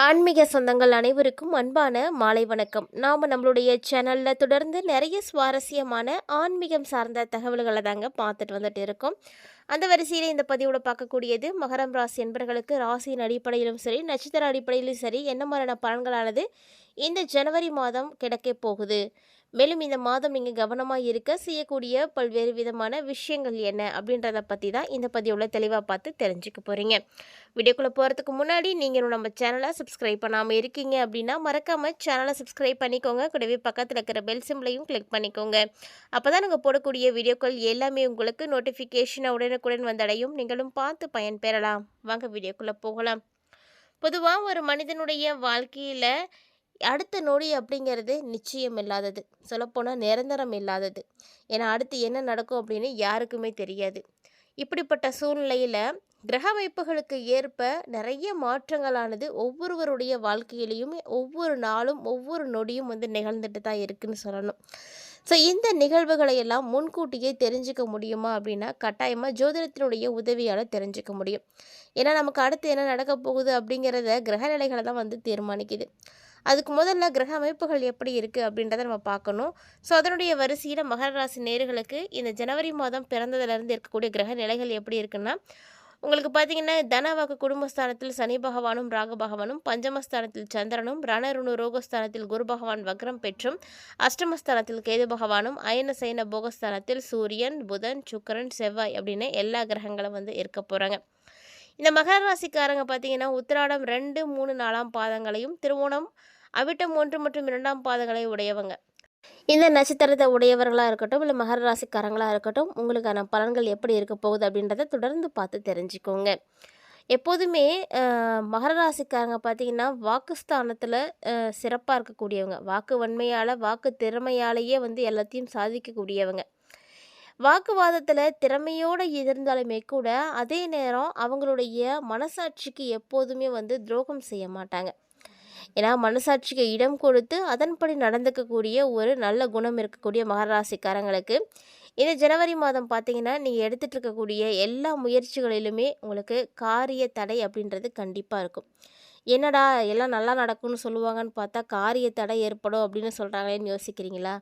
ஆன்மீக சொந்தங்கள் அனைவருக்கும் அன்பான மாலை வணக்கம். நாம் நம்மளுடைய சேனலில் தொடர்ந்து நிறைய சுவாரஸ்யமான ஆன்மீகம் சார்ந்த தகவல்களை தாங்க பார்த்துட்டு வந்துட்டு இருக்கோம். அந்த வரிசையில் இந்த பதிவோட பார்க்கக்கூடியது மகரம் ராசி என்பர்களுக்கு ராசியின் அடிப்படையிலும் சரி நட்சத்திர அடிப்படையிலும் சரி என்ன மாதிரியான பலன்களானது இந்த ஜனவரி மாதம் கிடைக்க போகுது? மேலும் இந்த மாதம் நீங்கள் கவனமாக இருக்க செய்யக்கூடிய பல்வேறு விதமான விஷயங்கள் என்ன அப்படின்றத பற்றி தான் இந்த பதிவில் தெளிவாக பார்த்து தெரிஞ்சுக்க போகிறீங்க வீடியோக்குள்ளே போகிறதுக்கு முன்னாடி நீங்கள் நம்ம சேனலை சப்ஸ்கிரைப் பண்ணாமல் இருக்கீங்க அப்படின்னா மறக்காமல் சேனலை சப்ஸ்கிரைப் பண்ணிக்கோங்க. கூடவே பக்கத்தில் இருக்கிற பெல் சிம்பிளையும் கிளிக் பண்ணிக்கோங்க. அப்போ தான் நாங்கள் போடக்கூடிய வீடியோக்கள் எல்லாமே உங்களுக்கு நோட்டிஃபிகேஷனை உடனுக்குடன் வந்தடையும். நீங்களும் பார்த்து பயன்பெறலாம் வாங்க வீடியோக்குள்ளே போகலாம். பொதுவாக ஒரு மனிதனுடைய வாழ்க்கையில் அடுத்த நொடி அப்படிங்கிறது நிச்சயம் இல்லாதது. சொல்லப்போனால் நிரந்தரம் இல்லாதது. ஏன்னா அடுத்து என்ன நடக்கும் அப்படின்னு யாருக்குமே தெரியாது. இப்படிப்பட்ட சூழ்நிலையில் கிரக வைப்புகளுக்கு ஏற்ப நிறைய மாற்றங்களானது ஒவ்வொருவருடைய வாழ்க்கையிலையும் ஒவ்வொரு நாளும் ஒவ்வொரு நொடியும் வந்து நிகழ்ந்துட்டு தான் இருக்குன்னு சொல்லணும். ஸோ இந்த நிகழ்வுகளை எல்லாம் முன்கூட்டியே தெரிஞ்சுக்க முடியுமா அப்படின்னா கட்டாயமாக ஜோதிடத்தினுடைய உதவியால் தெரிஞ்சுக்க முடியும். ஏன்னா நமக்கு அடுத்து என்ன நடக்க போகுது அப்படிங்கிறத கிரகநிலைகளை தான் வந்து தீர்மானிக்குது. அதுக்கு முதல்ல கிரக அமைப்புகள் எப்படி இருக்குது அப்படின்றத நம்ம பார்க்கணும். ஸோ அதனுடைய வரிசையில் மகர ராசி நேர்களுக்கு இந்த ஜனவரி மாதம் பிறந்ததுலேருந்து இருக்கக்கூடிய கிரக நிலைகள் எப்படி இருக்குன்னா உங்களுக்கு பார்த்தீங்கன்னா தனவாக்கு குடும்பஸ்தானத்தில் சனி பகவானும் ராக பகவானும் பஞ்சமஸ்தானத்தில் சந்திரனும் ரணருணு ரோகஸ்தானத்தில் குரு பகவான் வக்ரம் பெற்றும் அஷ்டமஸ்தானத்தில் கேது பகவானும் அயன சைன போகஸ்தானத்தில் சூரியன் புதன் சுக்கரன் செவ்வாய் அப்படின்னு எல்லா கிரகங்களும் வந்து இருக்க போகிறாங்க இந்த மகர ராசிக்காரங்க பார்த்தீங்கன்னா உத்திராடம் ரெண்டு மூணு நாலாம் பாதங்களையும் திருவோணம் அவிட்டம் ஒன்று மற்றும் இரண்டாம் பாதங்களை உடையவங்க. இந்த நட்சத்திரத்தை உடையவர்களாக இருக்கட்டும் இல்லை மகர ராசிக்காரங்களாக இருக்கட்டும் உங்களுக்கான பலன்கள் எப்படி இருக்க போகுது அப்படின்றத தொடர்ந்து பார்த்து தெரிஞ்சுக்கோங்க. எப்போதுமே மகர ராசிக்காரங்க பார்த்தீங்கன்னா வாக்குஸ்தானத்தில் சிறப்பாக இருக்கக்கூடியவங்க. வாக்கு வன்மையால் வாக்கு திறமையாலேயே வந்து எல்லாத்தையும் சாதிக்கக்கூடியவங்க. வாக்குவாதத்தில் திறமையோடு இருந்தாலுமே கூட அதே நேரம் அவங்களுடைய மனசாட்சிக்கு எப்போதுமே வந்து துரோகம் செய்ய மாட்டாங்க. ஏன்னா மனசாட்சிக்கு இடம் கொடுத்து அதன்படி நடந்துக்கக்கூடிய ஒரு நல்ல குணம் இருக்கக்கூடிய மகராசிக்காரங்களுக்கு இந்த ஜனவரி மாதம் பார்த்தீங்கன்னா நீங்கள் எடுத்துகிட்டு இருக்கக்கூடிய எல்லா முயற்சிகளிலுமே உங்களுக்கு காரிய தடை அப்படின்றது கண்டிப்பாக இருக்கும். என்னடா எல்லாம் நல்லா நடக்கும்னு சொல்லுவாங்கன்னு பார்த்தா காரிய தடை ஏற்படும் அப்படின்னு சொல்கிறாங்களேன்னு யோசிக்கிறீங்களா?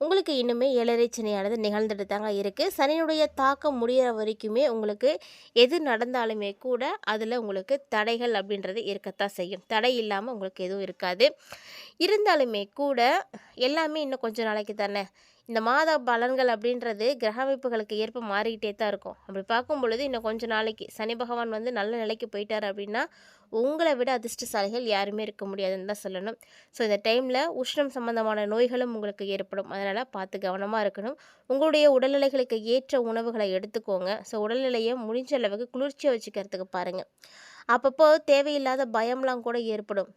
உங்களுக்கு இன்னுமே ஏழரை சனியானது நிகழ்ந்துட்டு தாங்க இருக்குது சனியினுடைய தாக்கம் முடிகிற வரைக்குமே உங்களுக்கு எது நடந்தாலுமே கூட அதில் உங்களுக்கு தடைகள் அப்படின்றது இருக்கத்தான் செய்யும். தடை இல்லாமல் உங்களுக்கு எதுவும் இருக்காது. இருந்தாலுமே கூட எல்லாமே இன்னும் கொஞ்சம் நாளைக்கு தானே. இந்த மாத பலன்கள் அப்படின்றது கிரக அமைப்புகளுக்கு ஏற்ப மாறிக்கிட்டே தான் இருக்கும். அப்படி பார்க்கும் பொழுது இன்னும் கொஞ்சம் நாளைக்கு சனி பகவான் வந்து நல்ல நிலைக்கு போயிட்டார் அப்படின்னா உங்களை விட அதிர்ஷ்டசாலிகள் யாருமே இருக்க முடியாதுன்னு தான் சொல்லணும். ஸோ இந்த டைமில் உஷ்ணம் சம்மந்தமான நோய்களும் உங்களுக்கு ஏற்படும். அதனால் பார்த்து கவனமாக இருக்கணும். உங்களுடைய உடல்நிலைகளுக்கு ஏற்ற உணவுகளை எடுத்துக்கோங்க. ஸோ உடல்நிலையை முடிஞ்ச அளவுக்கு குளிர்ச்சியாக வச்சுக்கிறதுக்கு பாருங்கள் அப்பப்போ தேவையில்லாத பயம்லாம் கூட ஏற்படும்.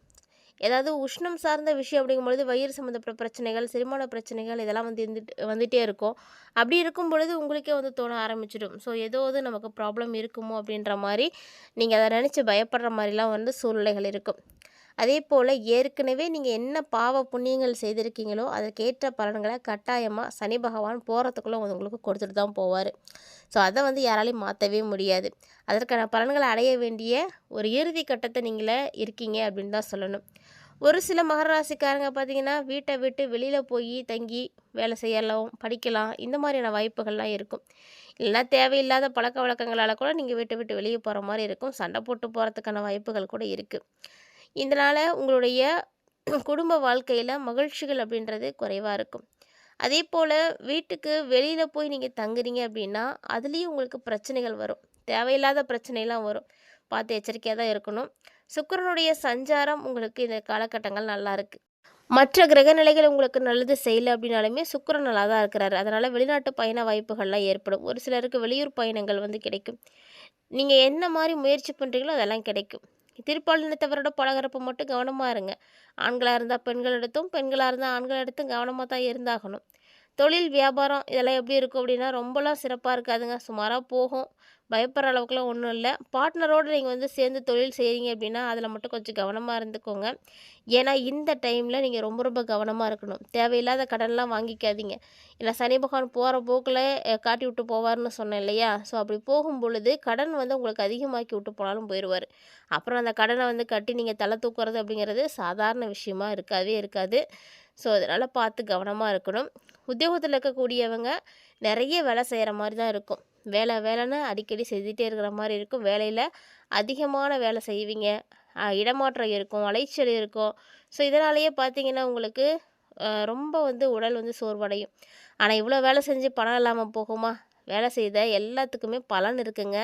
ஏதாவது உஷ்ணம் சார்ந்த விஷயம் அப்படிங்கும்பொழுது வயிறு சம்மந்தப்பட்ட பிரச்சனைகள் செரிமான பிரச்சனைகள் இதெல்லாம் வந்து இருந்துட்டு வந்துகிட்டே இருக்கும். அப்படி இருக்கும் பொழுது உங்களுக்கே வந்து தோண ஆரம்பிச்சிடும். ஸோ ஏதாவது நமக்கு ப்ராப்ளம் இருக்குமோ அப்படின்ற மாதிரி நீங்கள் அதை நினச்சி பயப்படுற மாதிரிலாம் வந்து சூழ்நிலைகள் இருக்கும். அதே போல் ஏற்கனவே நீங்கள் என்ன பாவ புண்ணியங்கள் செய்திருக்கீங்களோ அதற்கேற்ற பலன்களை கட்டாயமாக சனி பகவான் போகிறதுக்குள்ளே உங்களுக்கு கொடுத்துட்டு தான் போவார். ஸோ அதை வந்து யாராலையும் மாற்றவே முடியாது. அதற்கான பலன்களை அடைய வேண்டிய ஒரு இறுதி கட்டத்தை நீங்களே இருக்கீங்க அப்படின்னு தான் சொல்லணும். ஒரு சில மகராசிக்காரங்க பார்த்திங்கன்னா வீட்டை விட்டு வெளியில் போய் தங்கி வேலை செய்யலாம் படிக்கலாம் இந்த மாதிரியான வாய்ப்புகள்லாம் இருக்கும். இல்லைனா தேவையில்லாத பழக்க வழக்கங்களால் கூட நீங்கள் வீட்டை விட்டு வெளியே போகிற மாதிரி இருக்கும். சண்டை போட்டு போகிறதுக்கான வாய்ப்புகள் கூட இருக்குது இதனால் உங்களுடைய குடும்ப வாழ்க்கையில் மகிழ்ச்சிகள் அப்படின்றது குறைவாக இருக்கும். அதே போல் வீட்டுக்கு வெளியில் போய் நீங்கள் தங்குறீங்க அப்படின்னா அதுலேயும் உங்களுக்கு பிரச்சனைகள் வரும். தேவையில்லாத பிரச்சனைலாம் வரும். பார்த்து எச்சரிக்கையாக தான் இருக்கணும். சுக்கரனுடைய சஞ்சாரம் உங்களுக்கு இந்த காலகட்டங்கள் நல்லா இருக்குது மற்ற கிரகநிலைகள் உங்களுக்கு நல்லது செய்யலை அப்படின்னாலுமே சுக்கரன் நல்லா தான் இருக்கிறாரு. அதனால் வெளிநாட்டு பயண வாய்ப்புகள்லாம் ஏற்படும். ஒரு சிலருக்கு வெளியூர் பயணங்கள் வந்து கிடைக்கும். நீங்கள் என்ன மாதிரி முயற்சி பண்ணுறீங்களோ அதெல்லாம் கிடைக்கும். திருப்பாலினத்தவரோட பழகிறப்ப மட்டும் கவனமாக இருங்க. ஆண்களாக இருந்தால் பெண்கள் எடுத்தும் பெண்களாக இருந்தால் ஆண்கள் எடுத்தும் கவனமாக தான் இருந்தாகணும். தொழில் வியாபாரம் இதெல்லாம் எப்படி இருக்கும் அப்படின்னா ரொம்பலாம் சிறப்பாக இருக்காதுங்க. சுமாராக போகும். பயப்படுற அளவுக்குலாம் ஒன்றும் இல்லை. பார்ட்னரோடு நீங்கள் வந்து சேர்ந்து தொழில் செய்கிறீங்க அப்படின்னா அதில் மட்டும் கொஞ்சம் கவனமாக இருந்துக்கோங்க. ஏன்னா இந்த டைமில் நீங்கள் ரொம்ப ரொம்ப கவனமாக இருக்கணும். தேவையில்லாத கடன்லாம் வாங்கிக்காதீங்க. ஏன்னா சனி பகவான் போகிற போக்கில் காட்டி விட்டு போவார்னு சொன்னேன் இல்லையா? ஸோ அப்படி போகும் பொழுது கடன் வந்து உங்களுக்கு அதிகமாக்கி விட்டு போனாலும் போயிடுவார் அப்புறம் அந்த கடனை வந்து கட்டி நீங்கள் தலை தூக்குறது அப்படிங்கிறது சாதாரண விஷயமா இருக்காதே இருக்காது. ஸோ அதனால் பார்த்து கவனமாக இருக்கணும். உத்தியோகத்தில் இருக்கக்கூடியவங்க நிறைய வேலை செய்கிற மாதிரி தான் இருக்கும். வேலை வேலைன்னு அடிக்கடி செஞ்சுட்டே இருக்கிற மாதிரி இருக்கும். வேலையில் அதிகமான வேலை செய்வீங்க. இடமாற்றம் இருக்கும் அலைச்சல் இருக்கும். ஸோ இதனாலேயே பார்த்தீங்கன்னா உங்களுக்கு ரொம்ப வந்து உடல் வந்து சோர்வடையும். ஆனால் இவ்வளோ வேலை செஞ்சு பணம் இல்லாமல் போகுமா? வேலை செய்த எல்லாத்துக்குமே பலன் இருக்குங்க.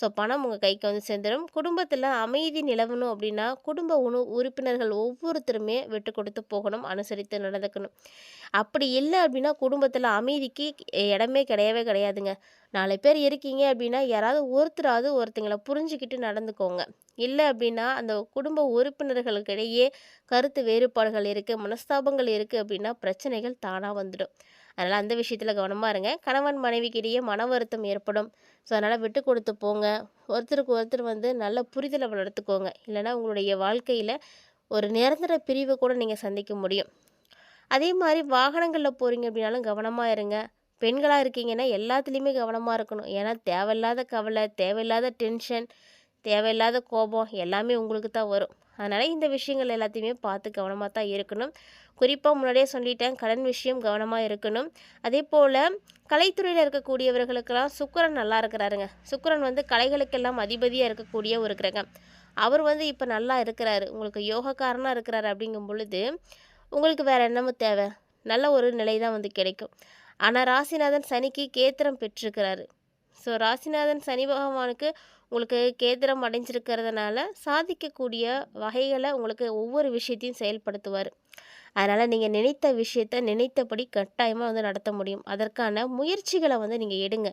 ஸோ பணம் உங்கள் கைக்கு வந்து சேர்ந்துடும் குடும்பத்தில் அமைதி நிலவணும் அப்படின்னா குடும்ப உணவு உறுப்பினர்கள் ஒவ்வொருத்தருமே விட்டு கொடுத்து போகணும் அனுசரித்து நடந்துக்கணும். அப்படி இல்லை அப்படின்னா குடும்பத்தில் அமைதிக்கு இடமே கிடையவே கிடையாதுங்க. நாலு பேர் இருக்கீங்க அப்படின்னா யாராவது ஒருத்தராவது ஒருத்தங்களை புரிஞ்சுக்கிட்டு நடந்துக்கோங்க. இல்லை அப்படின்னா அந்த குடும்ப உறுப்பினர்களுக்கிடையே கருத்து வேறுபாடுகள் இருக்குது மனஸ்தாபங்கள் இருக்குது அப்படின்னா பிரச்சனைகள் தானாக வந்துடும். அதனால் அந்த விஷயத்தில் கவனமாக இருங்க. கணவன் மனைவிக்கு இடையே மன வருத்தம் ஏற்படும். ஸோ அதனால் விட்டு கொடுத்து போங்க. ஒருத்தருக்கு ஒருத்தர் வந்து நல்ல புரிதலை வளர்த்துக்கோங்க. இல்லைன்னா உங்களுடைய வாழ்க்கையில் ஒரு நிரந்தர பிரிவை கூட நீங்கள் சந்திக்க முடியும். அதே மாதிரி வாகனங்களில் போகிறீங்க அப்படின்னாலும் கவனமாக இருங்க. பெண்களாக இருக்கீங்கன்னா எல்லாத்துலேயுமே கவனமாக இருக்கணும். ஏன்னா தேவையில்லாத கவலை தேவையில்லாத டென்ஷன் தேவையில்லாத கோபம் எல்லாமே உங்களுக்கு தான் வரும். அதனால் இந்த விஷயங்கள் எல்லாத்தையுமே பார்த்து கவனமாக தான் இருக்கணும். குறிப்பாக முன்னாடியே சொல்லிட்டேன் கடன் விஷயம் கவனமாக இருக்கணும். அதே போல் கலைத்துறையில் இருக்கக்கூடியவர்களுக்கெல்லாம் சுக்கரன் நல்லா இருக்கிறாருங்க. சுக்கரன் வந்து கலைகளுக்கெல்லாம் அதிபதியாக இருக்கக்கூடிய ஒரு கிரகம். அவர் வந்து இப்போ நல்லா இருக்கிறாரு. உங்களுக்கு யோகக்காரனாக இருக்கிறாரு அப்படிங்கும் பொழுது உங்களுக்கு வேறு என்னமோ தேவை. நல்ல ஒரு நிலை தான் வந்து கிடைக்கும். ஆனால் ராசிநாதன் சனிக்கு கேத்திரம் பெற்றிருக்கிறாரு. ஸோ ராசிநாதன் சனி பகவானுக்கு உங்களுக்கு கேந்திரம் அடைஞ்சிருக்கிறதுனால சாதிக்கக்கூடிய வகைகளை உங்களுக்கு ஒவ்வொரு விஷயத்தையும் செயல்படுத்துவார். அதனால் நீங்கள் நினைத்த விஷயத்த நினைத்தபடி கட்டாயமாக வந்து நடத்த முடியும். அதற்கான முயற்சிகளை வந்து நீங்கள் எடுங்க.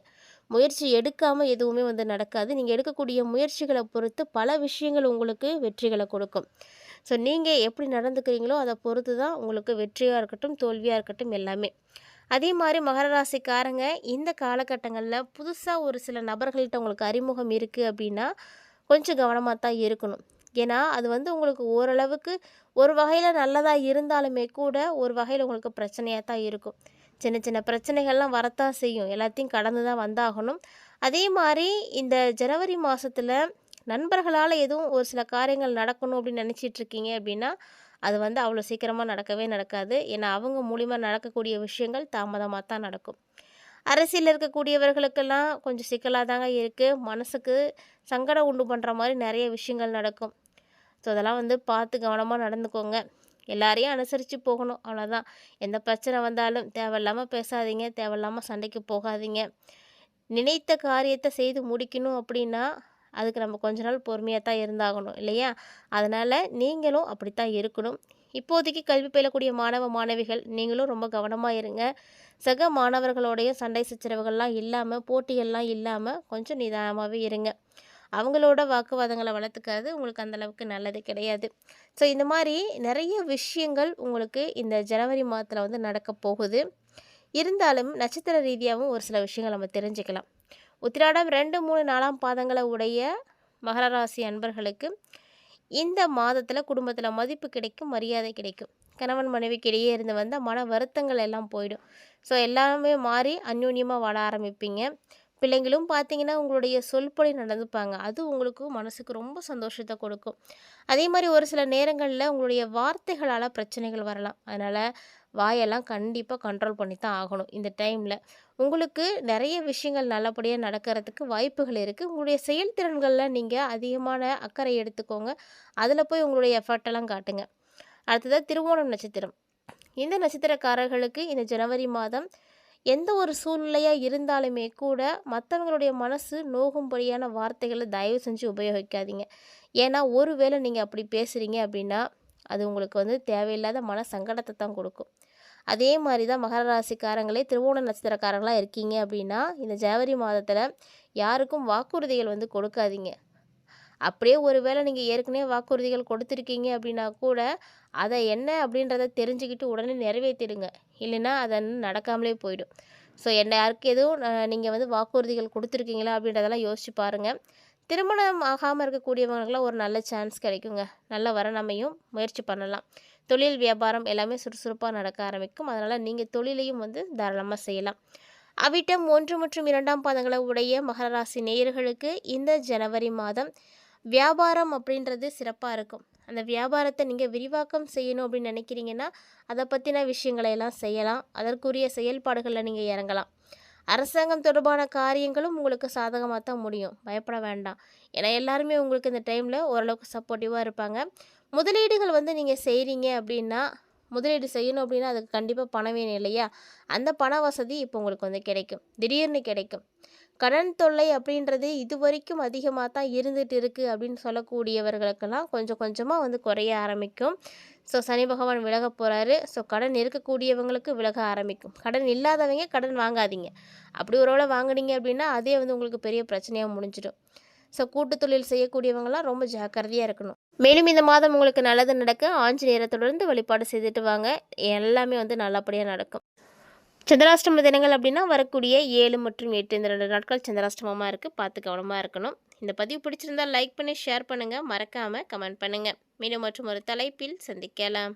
முயற்சி எடுக்காமல் எதுவுமே வந்து நடக்காது. நீங்கள் எடுக்கக்கூடிய முயற்சிகளை பொறுத்து பல விஷயங்கள் உங்களுக்கு வெற்றிகளை கொடுக்கும். ஸோ நீங்கள் எப்படி நடந்துக்கிறீங்களோ அதை பொறுத்து தான் உங்களுக்கு வெற்றியாக இருக்கட்டும் தோல்வியாக இருக்கட்டும் எல்லாமே. அதே மாதிரி மகர ராசிக்காரங்க இந்த காலகட்டங்களில் புதுசாக ஒரு சில நபர்கள்ட்ட உங்களுக்கு அறிமுகம் இருக்குது அப்படின்னா கொஞ்சம் கவனமாக தான் இருக்கணும். ஏன்னா அது வந்து உங்களுக்கு ஓரளவுக்கு ஒரு வகையில் நல்லதாக இருந்தாலுமே கூட ஒரு வகையில் உங்களுக்கு பிரச்சனையாக தான் இருக்கும். சின்ன சின்ன பிரச்சனைகள்லாம் வரத்தான் செய்யும். எல்லாத்தையும் கடந்து தான் வந்தாகணும். அதே மாதிரி இந்த ஜனவரி மாதத்தில் நண்பர்களால் எதுவும் ஒரு சில காரியங்கள் நடக்கணும் அப்படின்னு நினச்சிட்டு இருக்கீங்க அப்படின்னா அது வந்து அவ்வளோ சீக்கிரமாக நடக்கவே நடக்காது. ஏன்னா அவங்க மூலிமா நடக்கக்கூடிய விஷயங்கள் தாமதமாக தான் நடக்கும். அரசியலில் இருக்கக்கூடியவர்களுக்கெல்லாம் கொஞ்சம் சிக்கலாக தாங்க இருக்குது மனசுக்கு சங்கடம் உண்டு பண்ணுற மாதிரி நிறைய விஷயங்கள் நடக்கும். ஸோ அதெல்லாம் வந்து பார்த்து கவனமாக நடந்துக்கோங்க. எல்லாரையும் அனுசரித்து போகணும். அவ்வளோதான் எந்த பிரச்சனை வந்தாலும் தேவையில்லாமல் பேசாதீங்க. தேவையில்லாமல் சண்டைக்கு போகாதீங்க. நினைத்த காரியத்தை செய்து முடிக்கணும் அப்படின்னா அதுக்கு நம்ம கொஞ்ச நாள் பொறுமையாக தான் இருந்தாகணும் இல்லையா? அதனால் நீங்களும் அப்படித்தான் இருக்கணும். இப்போதைக்கு கல்வி பயிலக்கூடிய மாணவ மாணவிகள் நீங்களும் ரொம்ப கவனமாக இருங்க. சக மாணவர்களோடைய சண்டை சச்சரவுகள்லாம் இல்லாமல் போட்டிகள்லாம் இல்லாமல் கொஞ்சம் நிதானமாகவே இருங்க. அவங்களோட வாக்குவாதங்களை வளர்த்துக்காது உங்களுக்கு அந்தளவுக்கு நல்லது கிடையாது. ஸோ இந்த மாதிரி நிறைய விஷயங்கள் உங்களுக்கு இந்த ஜனவரி மாதத்தில் வந்து நடக்க போகுது. இருந்தாலும் நட்சத்திர ரீதியாகவும் ஒரு சில விஷயங்கள் நம்ம தெரிஞ்சுக்கலாம். உத்திராடம் ரெண்டு மூணு நாலாம் பாதங்களை உடைய மகர ராசி அன்பர்களுக்கு இந்த மாதத்தில் குடும்பத்தில் மதிப்பு கிடைக்கும் மரியாதை கிடைக்கும். கணவன் மனைவிக்கு இடையே இருந்து வந்த மன வருத்தங்கள் எல்லாம் போயிடும். ஸோ எல்லாமே மாறி அந்யூன்யமாக வாழ ஆரம்பிப்பீங்க. பிள்ளைங்களும் பார்த்தீங்கன்னா உங்களுடைய சொல்படி நடந்துப்பாங்க. அது உங்களுக்கு மனசுக்கு ரொம்ப சந்தோஷத்தை கொடுக்கும். அதே மாதிரி ஒரு சில நேரங்களில் உங்களுடைய வார்த்தைகளால் பிரச்சனைகள் வரலாம். அதனால் வாயெல்லாம் கண்டிப்பாக கண்ட்ரோல் பண்ணி தான் ஆகணும். இந்த டைமில் உங்களுக்கு நிறைய விஷயங்கள் நல்லபடியாக நடக்கிறதுக்கு வாய்ப்புகள் இருக்குது உங்களுடைய செயல்திறன்களில் நீங்கள் அதிகமான அக்கறை எடுத்துக்கோங்க. அதில் போய் உங்களுடைய எஃபர்ட்டெல்லாம் காட்டுங்க. அடுத்ததாக திருவோணம் நட்சத்திரம். இந்த நட்சத்திரக்காரர்களுக்கு இந்த ஜனவரி மாதம் எந்த ஒரு சூழ்நிலையாக இருந்தாலுமே கூட மற்றவங்களுடைய மனசு நோகும்படியான வார்த்தைகளை தயவு செஞ்சு உபயோகிக்காதீங்க. ஏன்னா ஒருவேளை நீங்கள் அப்படி பேசுகிறீங்க அப்படின்னா அது உங்களுக்கு வந்து தேவையில்லாத மன சங்கடத்தை தான் கொடுக்கும். அதே மாதிரி தான் மகர ராசிக்காரங்களே திருவோண நட்சத்திரக்காரங்களாக இருக்கீங்க அப்படின்னா இந்த ஜனவரி மாதத்தில் யாருக்கும் வாக்குறுதிகள் வந்து கொடுக்காதீங்க. அப்படியே ஒரு வேளை நீங்கள் ஏற்கனவே வாக்குறுதிகள் கொடுத்துருக்கீங்க அப்படின்னா கூட அதை என்ன அப்படின்றத தெரிஞ்சுக்கிட்டு உடனே நிறைவேற்றிடுங்க. இல்லைன்னா அதை நடக்காமலே போயிடும். ஸோ என்ன யாருக்கு எதுவும் நீங்கள் வந்து வாக்குறுதிகள் கொடுத்துருக்கீங்களா அப்படின்றதெல்லாம் யோசிச்சு பாருங்கள் திருமணம் ஆகாமல் இருக்கக்கூடியவங்களுக்குலாம் ஒரு நல்ல சான்ஸ் கிடைக்குங்க. நல்ல வரனமையும் முயற்சி பண்ணலாம். தொழில் வியாபாரம் எல்லாமே சுறுசுறுப்பாக நடக்க ஆரம்பிக்கும். அதனால் நீங்கள் தொழிலையும் வந்து தாராளமாக செய்யலாம். அவிட்டம் ஒன்று மற்றும் இரண்டாம் பாதங்களை உடைய மகர ராசி நேயர்களுக்கு இந்த ஜனவரி மாதம் வியாபாரம் அப்படின்றது சிறப்பாக இருக்கும். அந்த வியாபாரத்தை நீங்கள் விரிவாக்கம் செய்யணும் அப்படின்னு நினைக்கிறீங்கன்னா அதை பற்றின விஷயங்களை எல்லாம் செய்யலாம். அதற்குரிய செயல்பாடுகளில் நீங்கள் இறங்கலாம். அரசாங்கம் தொடர்பான காரியங்களும் உங்களுக்கு சாதகமாக தான் முடியும். பயப்பட வேண்டாம். ஏன்னா எல்லாருமே உங்களுக்கு இந்த டைமில் ஓரளவுக்கு சப்போர்ட்டிவாக இருப்பாங்க. முதலீடுகள் வந்து நீங்கள் செய்கிறீங்க அப்படின்னா முதலீடு செய்யணும் அப்படின்னா அதுக்கு கண்டிப்பாக பணம் வேணும் இல்லையா? அந்த பண வசதி இப்போ உங்களுக்கு வந்து கிடைக்கும். திடீர்னு கிடைக்கும். கடன் தொல்லை அப்படின்றது இது வரைக்கும் அதிகமாக தான் இருந்துகிட்டு இருக்குது அப்படின்னு சொல்லக்கூடியவர்களுக்கெல்லாம் கொஞ்சம் கொஞ்சமாக வந்து குறைய ஆரம்பிக்கும். ஸோ சனி பகவான் விலக போகிறாரு ஸோ கடன் இருக்கக்கூடியவங்களுக்கு விலக ஆரம்பிக்கும். கடன் இல்லாதவங்க கடன் வாங்காதீங்க. அப்படி ஒரு வேளை வாங்குனீங்க அப்படின்னா அதே வந்து உங்களுக்கு பெரிய பிரச்சனையாக முடிஞ்சிடும். ஸோ கூட்டு தொழில் செய்யக்கூடியவங்களாம் ரொம்ப ஜாக்கிரதையாக இருக்கணும். மேலும் இந்த மாதம் உங்களுக்கு நல்லது நடக்க ஆஞ்சநேயரை வழிபாடு செய்துட்டு வாங்க. எல்லாமே வந்து நல்லபடியாக நடக்கும். சந்திராஷ்டம தினங்கள் அப்படின்னா வரக்கூடிய ஏழு மற்றும் எட்டு இந்த ரெண்டு நாட்கள் சந்திராஷ்டமமாக இருக்குது பார்த்து கவனமாக இருக்கணும். இந்த பதிவு பிடிச்சிருந்தால் லைக் பண்ணி ஷேர் பண்ணுங்கள் மறக்காமல் கமெண்ட் பண்ணுங்கள் மீண்டும் மற்றும் ஒரு தலைப்பில் சந்திக்கலாம்.